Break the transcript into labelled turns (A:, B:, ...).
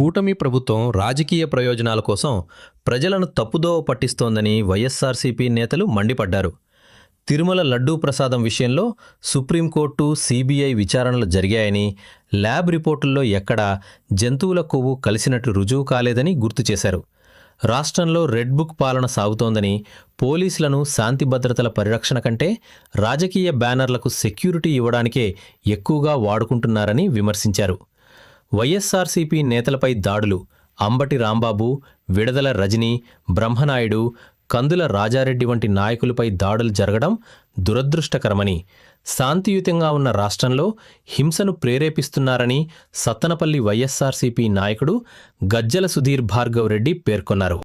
A: కూటమి ప్రభుత్వం రాజకీయ ప్రయోజనాల కోసం ప్రజలను తప్పుదోవ పట్టిస్తోందని వైఎస్సార్సీపీ నేతలు మండిపడ్డారు. తిరుమల లడ్డూ ప్రసాదం విషయంలో సుప్రీంకోర్టు సీబీఐ విచారణలు జరిగాయని ల్యాబ్ రిపోర్టుల్లో ఎక్కడా జంతువుల కొవ్వు కలిసినట్లు రుజువు కాలేదని గుర్తు చేశారు. రాష్ట్రంలో రెడ్ బుక్ పాలన సాగుతోందని పోలీసులను శాంతి భద్రతల పరిరక్షణ కంటే రాజకీయ బ్యానర్లకు సెక్యూరిటీ ఇవ్వడానికే ఎక్కువగా వాడుకుంటున్నారని విమర్శించారు. వైఎస్సార్సీపీ నేతలపై దాడులు. అంబటి రాంబాబు విడదల రజని బ్రహ్మనాయుడు కందుల రాజారెడ్డి వంటి నాయకులపై దాడులు జరగడం దురదృష్టకరమని శాంతియుతంగా ఉన్న రాష్ట్రంలో హింసను ప్రేరేపిస్తున్నారని సత్తనపల్లి వైఎస్సార్సీపీ నాయకుడు గజ్జల సుధీర్ భార్గవ్ రెడ్డి పేర్కొన్నారు.